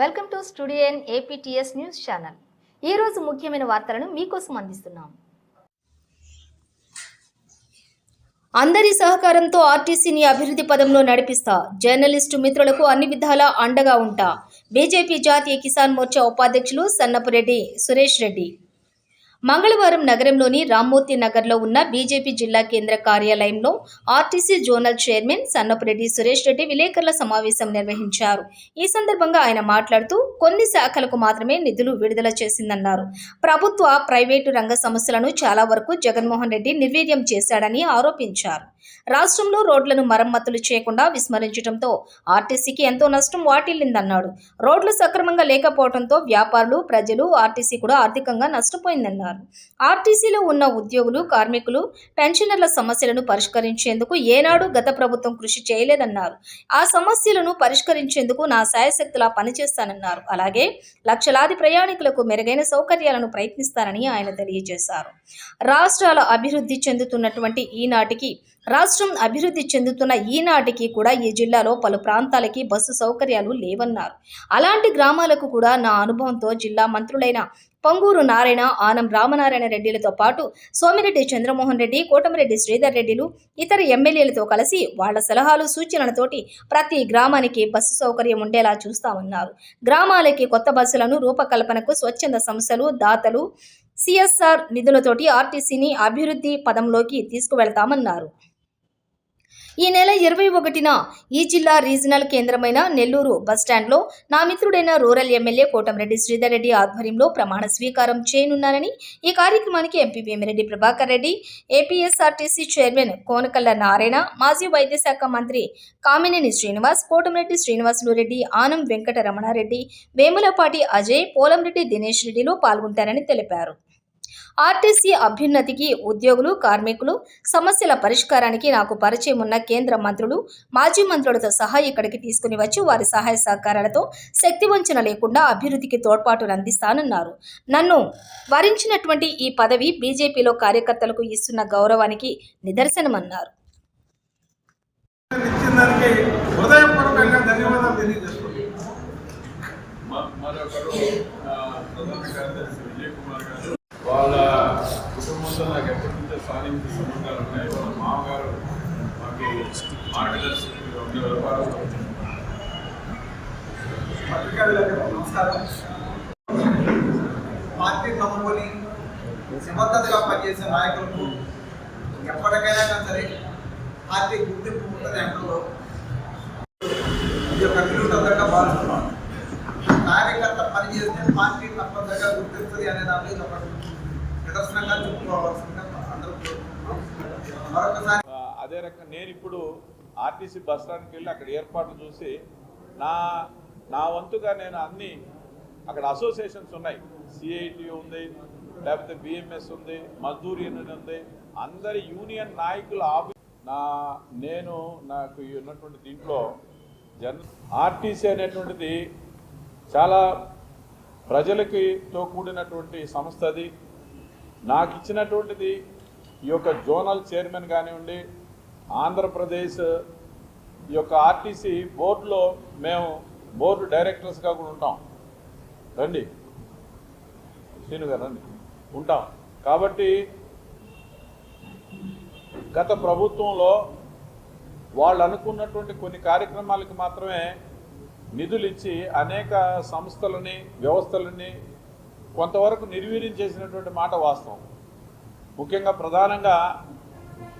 Welcome to studio N APTS news channel. ఈ రోజు ముఖ్యమైన వార్తలను మీకోసం అందిస్తున్నాం. అందరి సహకారంతో ఆర్టీసీని అభివృద్ధి పదంలో నడిపిస్తా. జర్నలిస్టు మిత్రులకు అన్ని విధాలా అండగా ఉంటా. బీజేపీ జాతీయ కిసాన్ మోర్చా ఉపాధ్యక్షులు సన్నపురెడ్డి సురేష్ రెడ్డి మంగళవారం నగరంలోని రామ్మూర్తి నగర్లో ఉన్న బీజేపీ జిల్లా కేంద్ర కార్యాలయంలో RTC zonal chairman Sannapureddy Suresh Reddy విలేకరుల సమావేశం నిర్వహించారు. ఈ సందర్భంగా ఆయన మాట్లాడుతూ కొన్ని శాఖలకు మాత్రమే నిధులు విడుదల చేసిందన్నారు. ప్రభుత్వ ప్రైవేటు రంగ సంస్థలను చాలా వరకు జగన్మోహన్ రెడ్డి నిర్వీర్యం చేశాడని ఆరోపించారు. రాష్ట్రంలో రోడ్లను మరమ్మతులు చేయకుండా విస్మరించడంతో ఆర్టీసీకి ఎంతో నష్టం వాటిల్లిందన్నాడు. రోడ్లు సక్రమంగా లేకపోవడంతో వ్యాపారులు ప్రజలు ఆర్టీసీ కూడా ఆర్థికంగా నష్టపోయిందన్నారు. ఆర్టీసీలో ఉన్న ఉద్యోగులు కార్మికులు పెన్షనర్ల సమస్యలను పరిష్కరించేందుకు ఏనాడు గత ప్రభుత్వం కృషి చేయలేదన్నారు. ఆ సమస్యలను పరిష్కరించేందుకు నా శాయశక్తులా పనిచేస్తానన్నారు. అలాగే లక్షలాది ప్రయాణికులకు మెరుగైన సౌకర్యాలను ప్రయత్నిస్తానని ఆయన తెలియజేశారు. రాష్ట్రాల అభివృద్ధి చెందుతున్నటువంటి ఈనాటికి రాష్ట్రం అభివృద్ధి చెందుతున్న ఈనాటికి కూడా ఈ జిల్లాలో పలు ప్రాంతాలకి బస్సు సౌకర్యాలు లేవన్నారు. అలాంటి గ్రామాలకు కూడా నా అనుభవంతో జిల్లా మంత్రులైన పొంగూరు నారాయణ ఆనం రామనారాయణ రెడ్డిలతో పాటు సోమిరెడ్డి చంద్రమోహన్ రెడ్డి కోటమిరెడ్డి శ్రీధర్ రెడ్డిలు ఇతర ఎమ్మెల్యేలతో కలిసి వాళ్ళ సలహాలు సూచనలతోటి ప్రతి గ్రామానికి బస్సు సౌకర్యం ఉండేలా చూస్తామన్నారు. గ్రామాలకి కొత్త బస్సులను రూపకల్పనకు స్వచ్ఛంద సంస్థలు దాతలు సిఎస్ఆర్ నిధులతోటి ఆర్టీసీని అభివృద్ధి పదంలోకి తీసుకువెళ్తామన్నారు. ఈ నెల ఇరవై ఒకటిన ఈ జిల్లా రీజనల్ కేంద్రమైన నెల్లూరు బస్టాండ్లో నా మిత్రుడైన రూరల్ ఎమ్మెల్యే కోటంరెడ్డి శ్రీధర్ రెడ్డి ఆధ్వర్యంలో ప్రమాణ స్వీకారం చేయనున్నారని ఈ కార్యక్రమానికి MP Vemireddy Prabhakar Reddy APSRTC chairman Konakalla Narayana మాజీ వైద్య శాఖ మంత్రి కామినేని శ్రీనివాస్ కోటమిరెడ్డి శ్రీనివాసులు రెడ్డి ఆనం వెంకట రమణారెడ్డి వేములపాటి అజయ్ పోలంరెడ్డి దినేష్ రెడ్డిలు పాల్గొంటారని తెలిపారు. ఆర్టీసీ అభ్యున్నతికి ఉద్యోగులు కార్మికులు సమస్యల పరిష్కారానికి నాకు పరిచయం ఉన్న కేంద్ర మంత్రులు మాజీ మంత్రులతో సహా ఇక్కడికి తీసుకుని వచ్చి వారి సహాయ సహకారాలతో శక్తి వంచన లేకుండా అభివృద్ధికి తోడ్పాటును అందిస్తానన్నారు. నన్ను వరించినటువంటి ఈ పదవి బీజేపీలో కార్యకర్తలకు ఇస్తున్న గౌరవానికి నిదర్శనమన్నారు. ధన్యవాదాలు నుంచో సంబంధాలు ఉన్నాయి. వాళ్ళ మామగారు మాకు ఉండేవారు నమస్కారం. పార్టీ నమ్ముకొని సమర్థతగా పనిచేసే నాయకులకు ఎప్పటికైనా కానీ సరే పార్టీ గుర్తింపు ఉంటుంది అంటూ ఇది ఒక వినూతనంగా భావిస్తున్నాను కార్యకర్త పనిచేస్తే పార్టీ తప్పనిసరిగా గుర్తిస్తుంది అనే దాని నిదర్శనంగా చెప్పుకోవాల్సింది అందరూ కోరుకుంటున్నాం. మరొకసారి ఆ, అదే రకంగా నేను ఇప్పుడు ఆర్టీసీ బస్ స్టాండ్కి వెళ్ళి అక్కడ ఏర్పాట్లు చూసి నా నా వంతుగా నేను అన్ని అక్కడ అసోసియేషన్స్ ఉన్నాయి. సిఐటి ఉంది లేకపోతే బిఎంఎస్ ఉంది మజ్దూర్ యూనియన్ ఉంది. అందరి యూనియన్ నాయకుల ఆఫీస్ నా నేను నాకు ఉన్నటువంటి దీంట్లో జన్ ఆర్టీసీ అనేటువంటిది చాలా ప్రజలకి తో కూడినటువంటి సంస్థ అది. నాకు ఇచ్చినటువంటిది ఈ యొక్క జోనల్ చైర్మన్ కానివ్వండి ఆంధ్రప్రదేశ్ ఈ యొక్క ఆర్టీసీ బోర్డులో మేము బోర్డు డైరెక్టర్స్గా కూడా ఉంటాం. రండి. శ్రీను గారు రండి. ఉంటాం. కాబట్టి గత ప్రభుత్వంలో వాళ్ళు అనుకున్నటువంటి కొన్ని కార్యక్రమాలకు మాత్రమే నిధులు ఇచ్చి అనేక సంస్థలని వ్యవస్థలని కొంతవరకు నిర్వీర్యం చేసినటువంటి మాట వాస్తవం. ముఖ్యంగా ప్రధానంగా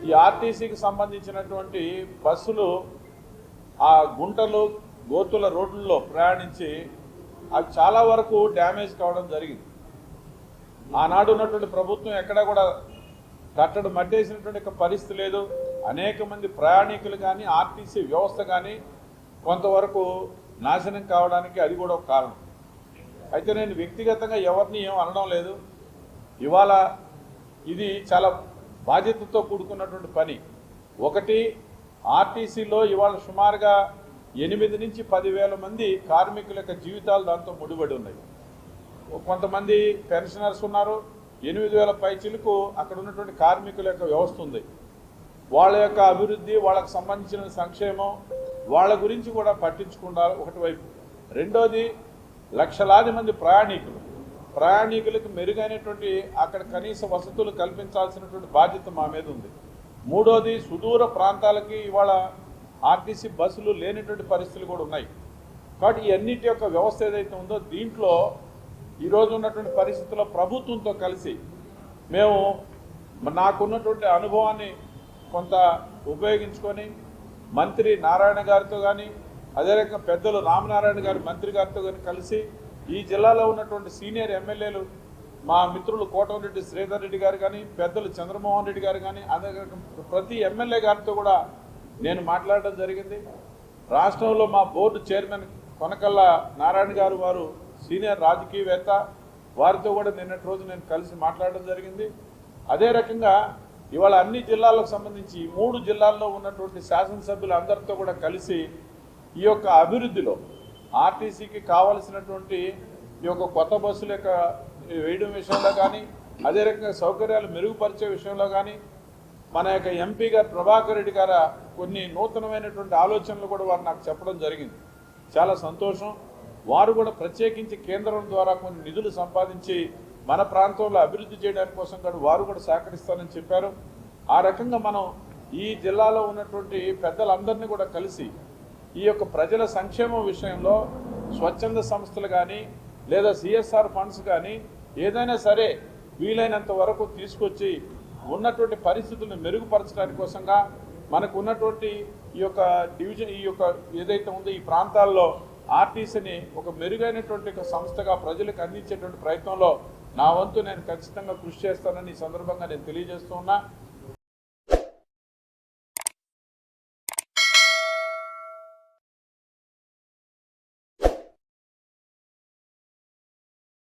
ఈ ఆర్టీసీకి సంబంధించినటువంటి బస్సులు ఆ గుంటలు గోతుల రోడ్లలో ప్రయాణించి అవి చాలా వరకు డ్యామేజ్ కావడం జరిగింది. ఆనాడు ఉన్నటువంటి ప్రభుత్వం ఎక్కడా కూడా కట్టడం మట్టేసినటువంటి పరిస్థితి లేదు. అనేక మంది ప్రయాణికులు కానీ ఆర్టీసీ వ్యవస్థ కానీ కొంతవరకు నాశనం కావడానికి అది కూడా ఒక కారణం. అయితే నేను వ్యక్తిగతంగా ఎవరిని ఏం అనడం లేదు. ఇవాళ ఇది చాలా బాధ్యతతో కూడుకున్నటువంటి పని. ఒకటి ఆర్టీసీలో ఇవాళ సుమారుగా ఎనిమిది నుంచి పదివేల మంది కార్మికుల యొక్క జీవితాలు దాంతో ముడిపడి ఉన్నాయి. కొంతమంది పెన్షనర్స్ ఉన్నారు. ఎనిమిది వేల పైచిలకు అక్కడ ఉన్నటువంటి కార్మికుల యొక్క వ్యవస్థ ఉంది. వాళ్ళ యొక్క అభివృద్ధి వాళ్ళకు సంబంధించిన సంక్షేమం వాళ్ళ గురించి కూడా పట్టించుకుంటారు ఒకటి వైపు. రెండోది లక్షలాది మంది ప్రయాణికులు. ప్రయాణికులకు మెరుగైనటువంటి అక్కడ కనీస వసతులు కల్పించాల్సినటువంటి బాధ్యత మా మీద ఉంది. మూడోది సుదూర ప్రాంతాలకి ఇవాళ ఆర్టీసీ బస్సులు లేనటువంటి పరిస్థితులు కూడా ఉన్నాయి. కాబట్టి ఈ అన్నిటి యొక్క వ్యవస్థ ఏదైతే ఉందో దీంట్లో ఈరోజు ఉన్నటువంటి పరిస్థితుల్లో ప్రభుత్వంతో కలిసి మేము నాకున్నటువంటి అనుభవాన్ని కొంత ఉపయోగించుకొని మంత్రి నారాయణ గారితో కానీ అదే రకంగా పెద్దలు రామనారాయణ గారి మంత్రి గారితో కానీ కలిసి ఈ జిల్లాలో ఉన్నటువంటి సీనియర్ ఎమ్మెల్యేలు మా మిత్రులు కోటమిరెడ్డి శ్రీధర్ రెడ్డి గారు కానీ పెద్దలు చంద్రమోహన్ రెడ్డి గారు కానీ అదే ప్రతి ఎమ్మెల్యే గారితో కూడా నేను మాట్లాడడం జరిగింది. రాష్ట్రంలో మా బోర్డు చైర్మన్ కొనకల్ల నారాయణ గారు వారు సీనియర్ రాజకీయవేత్త. వారితో కూడా నిన్నటి రోజు నేను కలిసి మాట్లాడడం జరిగింది. అదే రకంగా ఇవాళ అన్ని జిల్లాలకు సంబంధించి మూడు జిల్లాల్లో ఉన్నటువంటి శాసనసభ్యులు అందరితో కూడా కలిసి ఈ యొక్క అభివృద్ధిలో ఆర్టీసీకి కావలసినటువంటి ఈ యొక్క కొత్త బస్సుల యొక్క వేయడం విషయంలో కానీ అదే రకంగా సౌకర్యాలు మెరుగుపరిచే విషయంలో కానీ మన యొక్క ఎంపీ గారు ప్రభాకర్ రెడ్డి గారు కొన్ని నూతనమైనటువంటి ఆలోచనలు కూడా వారు నాకు చెప్పడం జరిగింది. చాలా సంతోషం. వారు కూడా ప్రత్యేకించి కేంద్రం ద్వారా కొన్ని నిధులు సంపాదించి మన ప్రాంతంలో అభివృద్ధి చేయడానికి కోసం కూడా వారు కూడా సహకరిస్తారని చెప్పారు. ఆ రకంగా మనం ఈ జిల్లాలో ఉన్నటువంటి పెద్దలందరినీ కూడా కలిసి ఈ యొక్క ప్రజల సంక్షేమం విషయంలో స్వచ్ఛంద సంస్థలు కానీ లేదా సిఎస్ఆర్ ఫండ్స్ కానీ ఏదైనా సరే వీలైనంత వరకు తీసుకొచ్చి ఉన్నటువంటి పరిస్థితులను మెరుగుపరచడానికి కోసంగా మనకు ఉన్నటువంటి ఈ యొక్క డివిజన్ ఈ యొక్క ఏదైతే ఉందో ఈ ప్రాంతాల్లో ఆర్టీసీని ఒక మెరుగైనటువంటి ఒక సంస్థగా ప్రజలకు అందించేటువంటి ప్రయత్నంలో నా వంతు నేను ఖచ్చితంగా కృషి చేస్తానని ఈ సందర్భంగా నేను తెలియజేస్తున్నా